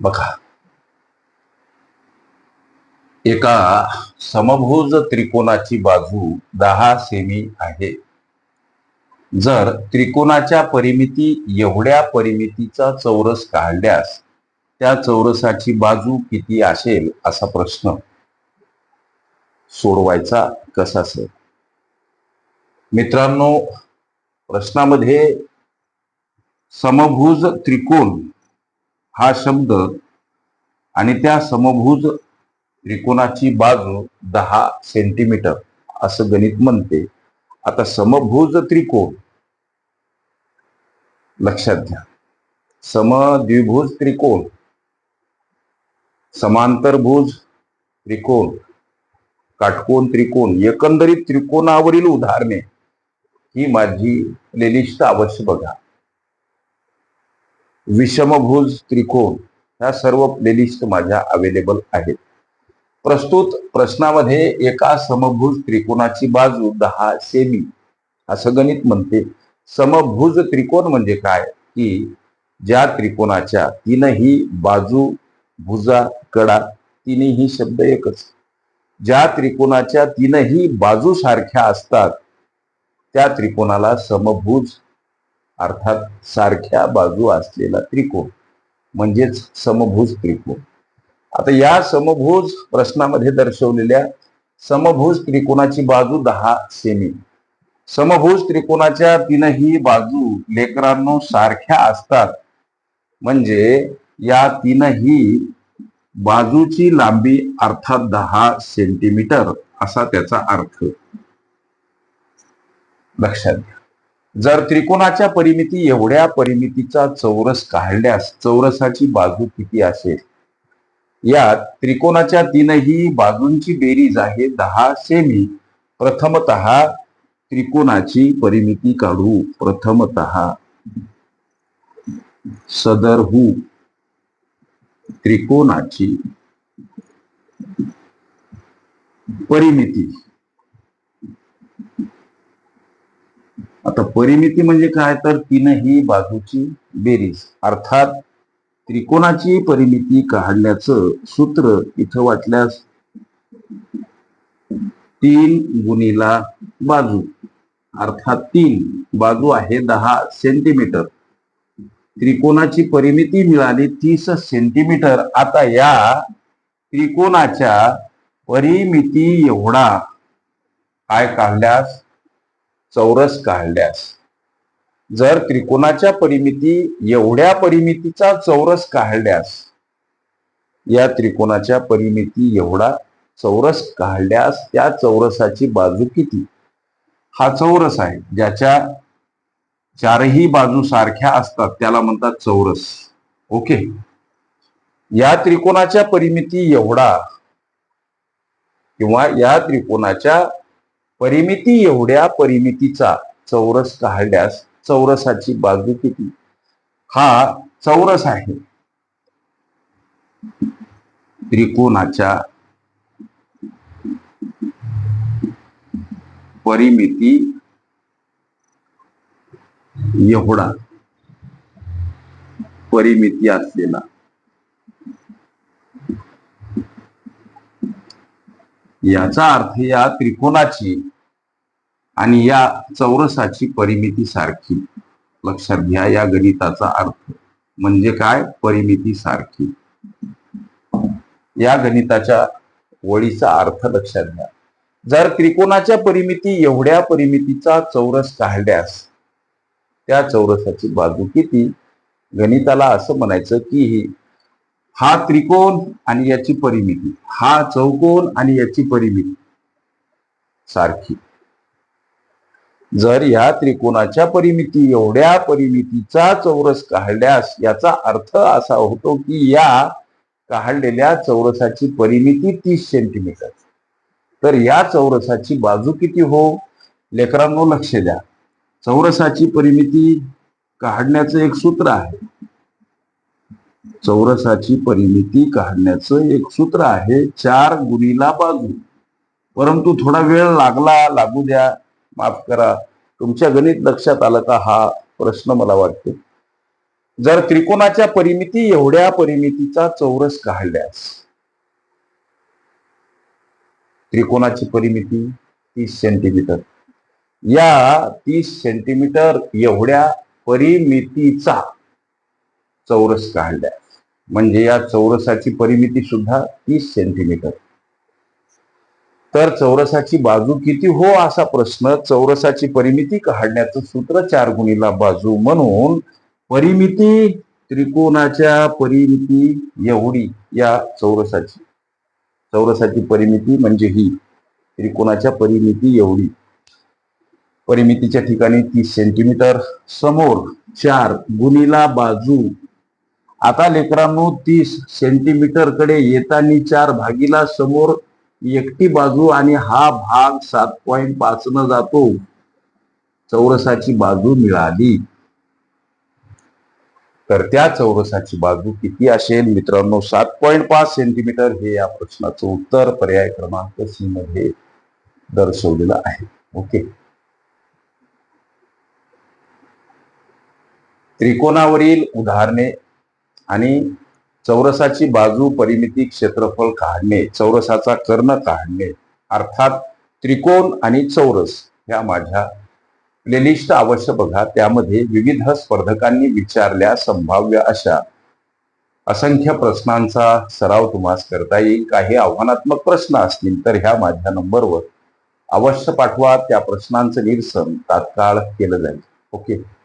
बघा. एका समभुज त्रिकोणाची बाजू दहा सेमी आहे. जर त्रिकोणाच्या परिमिती एवढ्या परिमितीचा चौरस काढल्यास त्या चौरसाची बाजू किती असेल असा प्रश्न सोडवायचा कसा सर? मित्रांनो प्रश्नामध्ये समभुज त्रिकोण हा शब्द आणि त्या समभुज त्रिकोणाची बाजू दहा सेंटीमीटर असं गणित म्हणते. आता समभुज त्रिकोण लक्षात घ्या. समद्विभुज त्रिकोण समांतरभुज त्रिकोण काटकोण त्रिकोण एकंदरीत त्रिकोणावरील उदाहरणे ही माझी प्लेलिस्ट अवश्य बघा. विषमभुज त्रिकोण ह्या सर्व प्लेलिस्ट माझ्या अवेलेबल आहेत. प्रस्तुत प्रश्नामध्ये एका समभुज त्रिकोणाची बाजू दहा सेमी. असं गणित म्हणते. समभुज त्रिकोण म्हणजे काय? की ज्या त्रिकोणाच्या तीनही बाजू भुजा कडा तीनही शब्द एकच. ज्या त्रिकोणाच्या तीनही बाजू सारख्या असतात त्या त्रिकोणाला समभुज अर्थात सारख्या बाजू असलेला त्रिकोण म्हणजेच समभुज त्रिकोण. आता या समभुज प्रश्नामध्ये दर्शवलेल्या समभुज त्रिकोणाची बाजू दहा सेमी. समभुज त्रिकोणाच्या तीनही बाजू लेकरांनो सारख्या असतात. म्हणजे या तीनही बाजूची लांबी अर्थात दहा सेंटीमीटर असा त्याचा अर्थ. लक्षात घ्या. जर त्रिकोणाच्या परिमिती एवढ्या परिमितीचा चौरस काढल्यास चौरसाची बाजू किती असेल? यात त्रिकोणाच्या तीनही बाजूंची बेरीज आहे दहा सेमी. प्रथमत त्रिकोणाची परिमिती काढू. प्रथमत सदरहू त्रिकोणाची परिमिती. आता परिमिती म्हणजे काय? तर तीनही बाजूची बेरीज अर्थात त्रिकोणाची परिमिती काढण्याचं सूत्र इथं वाटल्यास तीन गुणीला बाजू अर्थात तीन बाजू आहे दहा सेंटीमीटर. त्रिकोणाची परिमिती मिळाली तीस सेंटीमीटर. आता या त्रिकोणाच्या परिमिती एवढा काय काढल्यास? चौरस काढल्यास. जर त्रिकोणाच्या परिमिती एवढ्या परिमितीचा चौरस काढल्यास या त्रिकोणाच्या परिमिती एवढा चौरस काढल्यास त्या चौरसाची बाजू किती? हा चौरस आहे. ज्याच्या चारही बाजू सारख्या असतात त्याला म्हणतात चौरस. ओके? या त्रिकोणाच्या परिमिती एवढा किंवा या त्रिकोणाच्या परिमिती एवढ्या परिमितीचा चौरस काढल्यास चौरसाची बाजू किती? हा चौरस आहे. त्रिकोणाच्या परिमिती एवढा परिमिती असलेला याचा अर्थ या त्रिकोणाची आणि या चौरसाची परिमिती सारखी. लक्षात घ्या या गणिताचा अर्थ. म्हणजे काय? परिमिती सारखी. या गणिताच्या वळीचा अर्थ लक्षात घ्या. जर त्रिकोणाच्या परिमिती एवढ्या परिमितीचा चौरस काढल्यास त्या चौरसाची बाजू किती? गणिताला असं म्हणायचं की ही हा त्रिकोण आणि याची परिमिती. हा चौकोन आणि याची परिमिती. सारखी. जर या त्रिकोणाच्या परिमिती एवढ्या परिमितीचा चौरस काढल्यास याचा अर्थ असा होतो की या काढलेल्या चौरसाची परिमिती तीस सेंटीमीटर तर या चौरसाची बाजू किती हो? लेकरांनो लक्ष द्या. चौरसाची परिमिती काढण्याचं एक सूत्र आहे. चौरसाची परिमिती काढण्याचं एक सूत्र आहे चार गुणीला बाजू. परंतु थोडा वेळ लागला लागू द्या माफ करा. तुमच्या गणित लक्षात आलं का हा प्रश्न मला वाटतो. जर त्रिकोणाच्या परिमिती एवढ्या परिमितीचा चौरस काढल्यास त्रिकोणाची परिमिती तीस सेंटीमीटर. या तीस सेंटीमीटर एवढ्या परिमितीचा चौरस काढल्या. म्हणजे या चौरसाची परिमिती सुद्धा तीस सेंटीमीटर तर चौरसाची बाजू किती हो असा प्रश्न चौरसाची परिमिती काढण्याचं सूत्र चार गुणीला बाजू म्हणून परिमिती त्रिकोणाच्या परिमिती एवढी या चौरसाची. चौरसाची परिमिती म्हणजे ही त्रिकोणाच्या परिमिती एवढी. परिमितीच्या ठिकाणी तीस सेंटीमीटर समोर चार गुणीला बाजू आता लेकरांनो तीस सेंटीमीटरकडे येतानी चार भागीला समोर एकटी बाजू आणि हा भाग सात पॉइंट पाच न जातो. चौरसाची बाजू मिळाली. तर त्या चौरसाची बाजू किती असेल? मित्रांनो सात पॉइंट पाच सेंटीमीटर हे या प्रश्नाचं उत्तर पर्याय क्रमांक सी मध्ये दर्शवलेलं आहे. ओके. त्रिकोणावरील उदाहरणे आणि चौरसाची बाजू परिमिती क्षेत्रफळ काढणे चौरसाचा कर्ण काढणे अर्थात त्रिकोण आणि चौरस ह्या माझ्या प्लेलिस्ट अवश्य बघा. त्यामध्ये विविध स्पर्धकांनी विचारल्या संभाव्य अशा असंख्य प्रश्नांचा सराव तुम्हाला करता येईल. काही आव्हानात्मक प्रश्न असतील तर ह्या माझ्या नंबरवर अवश्य पाठवा. त्या प्रश्नांचं निरसन तात्काळ केलं जाईल. ओके?